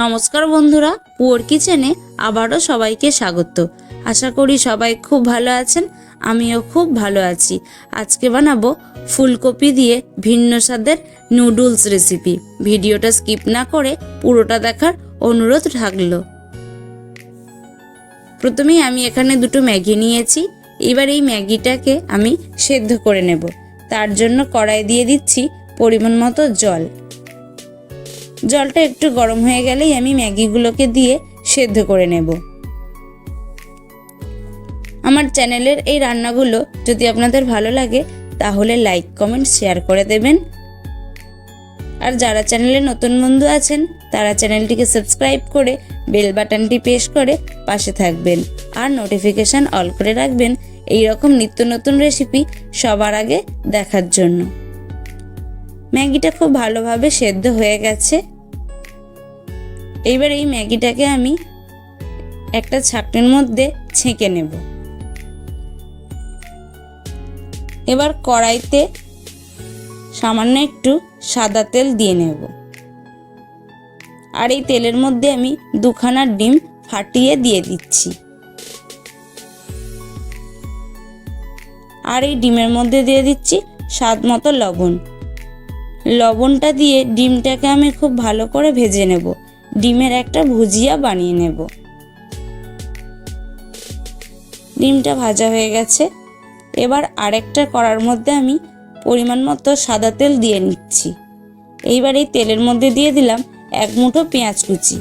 নমস্কার বন্ধুরা, পুয়ার কিচেনে আবারও সবাইকে স্বাগত। আশা করি সবাই খুব ভালো আছেন, আমিও খুব ভালো আছি। আজকে বানাবো ফুলকপি দিয়ে ভিন্ন স্বাদের নুডলস রেসিপি। ভিডিওটা স্কিপ না করে পুরোটা দেখার অনুরোধ থাকল। প্রথমেই আমি এখানে দুটো ম্যাগি নিয়েছি, এবার এই ম্যাগিটাকে আমি সেদ্ধ করে নেব। তার জন্য কড়াই দিয়ে দিচ্ছি পরিমাণ মতো জল। জলটা একটু গরম হয়ে গেলেই আমি ম্যাগিগুলোকে দিয়ে সেদ্ধ করে নেব। আমার চ্যানেলের এই রান্নাগুলো যদি আপনাদের ভালো লাগে, তাহলে লাইক, কমেন্ট, শেয়ার করে দেবেন। আর যারা চ্যানেলে নতুন বন্ধু আছেন, তারা চ্যানেলটিকে সাবস্ক্রাইব করে বেল বাটনটি প্রেস করে পাশে থাকবেন। আর নোটিফিকেশান অল করে রাখবেন এই রকম নিত্য নতুন রেসিপি সবার আগে দেখার জন্য। ম্যাগিটা খুব ভালোভাবে সেদ্ধ হয়ে গেছে। এইবার এই ম্যাগিটাকে আমি একটা ছাকনির মধ্যে ছেঁকে নেব। এবার কড়াইতে সামান্য একটু সাদা তেল দিয়ে নেব। আর এই তেলের মধ্যে আমি দুখানা ডিম ফাটিয়ে দিয়ে দিচ্ছি। আর এই ডিমের মধ্যে দিয়ে দিচ্ছি স্বাদ মতো লবণ। লবণটা দিয়ে ডিমটাকে আমি খুব ভালো করে ভেজে নেব। ডিমের একটা ভুজিয়া বানিয়ে নেব। ডিমটা ভাজা হয়ে গেছে। এবার আরেকটা করার মধ্যে আমি পরিমাণ মতো সাদা তেল দিয়ে নিচ্ছি। এইবার এই তেলের মধ্যে দিয়ে দিলাম এক মুঠো পেঁয়াজ কুচি।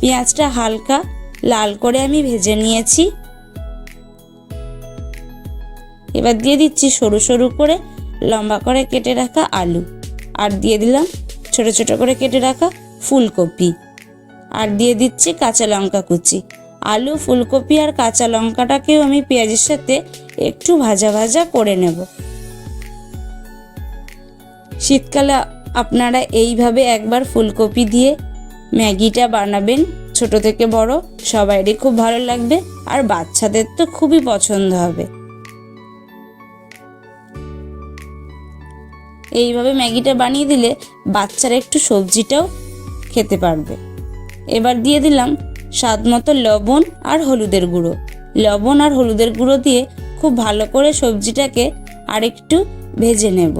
পেঁয়াজটা হালকা লাল করে আমি ভেজে নিয়েছি। এবার দিয়ে দিচ্ছি সরু সরু করে লম্বা করে কেটে রাখা আলু। আর দিয়ে দিলাম ছোট ছোট করে কেটে রাখা ফুলকপি। আর দিয়ে দিচ্ছি কাঁচা লঙ্কা কুচি। আলু, ফুলকপি আর কাঁচা লঙ্কাটাকেও আমি পেঁয়াজের সাথে একটু ভাজা ভাজা করে নেব। শীতকালে আপনারা এইভাবে একবার ফুলকপি দিয়ে ম্যাগিটা বানাবেন, ছোট থেকে বড়, সবাইরই খুব ভালো লাগবে আর বাচ্চাদের তো খুবই পছন্দ হবে। এইভাবে ম্যাগিটা বানিয়ে দিলে বাচ্চারা একটু সবজিটাও খেতে পারবে। এবার দিয়ে দিলাম স্বাদ মতো লবণ আর হলুদের গুঁড়ো। লবণ আর হলুদের গুঁড়ো দিয়ে খুব ভালো করে সবজিটাকে আরেকটু ভেজে নেব।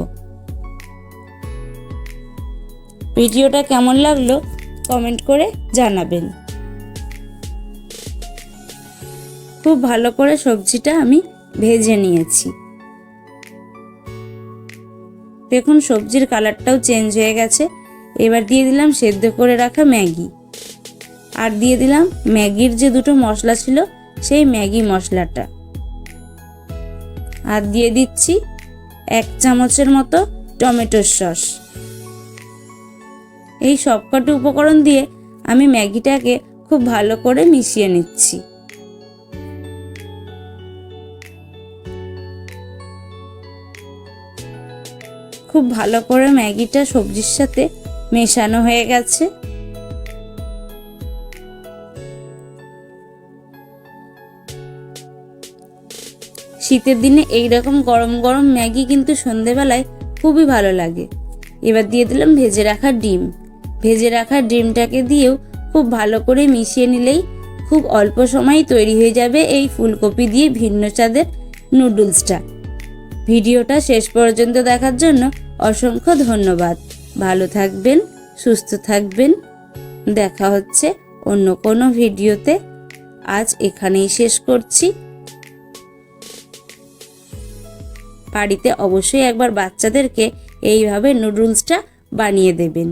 ভিডিওটা কেমন লাগল কমেন্ট করে জানাবেন। খুব ভালো করে সবজিটা আমি ভেজে নিয়েছি। দেখুন সবজির কালারটাও চেঞ্জ হয়ে গেছে। এবার দিয়ে দিলাম সেদ্ধ করে রাখা ম্যাগি। আর দিয়ে দিলাম ম্যাগির যে দুটো মশলা ছিল, সেই ম্যাগি মশলাটা। আর দিয়ে দিচ্ছি এক চামচের মতো টমেটোর সস। এই সবকটি উপকরণ দিয়ে আমি ম্যাগিটাকে খুব ভালো করে মিশিয়ে নিচ্ছি। খুব ভালো করে ম্যাগিটা সবজির সাথে মেশানো হয়ে গেছে। শীতের দিনে এই রকম গরম গরম ম্যাগি কিন্তু সন্ধেবেলায় খুবই ভালো লাগে। এবার দিয়ে দিলাম ভেজে রাখা ডিম। ভেজে রাখা ডিমটাকে দিয়েও খুব ভালো করে মিশিয়ে নিলেই খুব অল্প সময় তৈরি হয়ে যাবে এই ফুলকপি দিয়ে ভিন্ন স্বাদের নুডলসটা। ভিডিওটা শেষ পর্যন্ত দেখার জন্য অসংখ্য ধন্যবাদ। ভালো থাকবেন, সুস্থ থাকবেন। দেখা হচ্ছে অন্য কোনো ভিডিওতে। আজ এখানেই শেষ করছি। বাড়িতে অবশ্যই একবার বাচ্চাদেরকে এইভাবে নুডলসটা বানিয়ে দেবেন।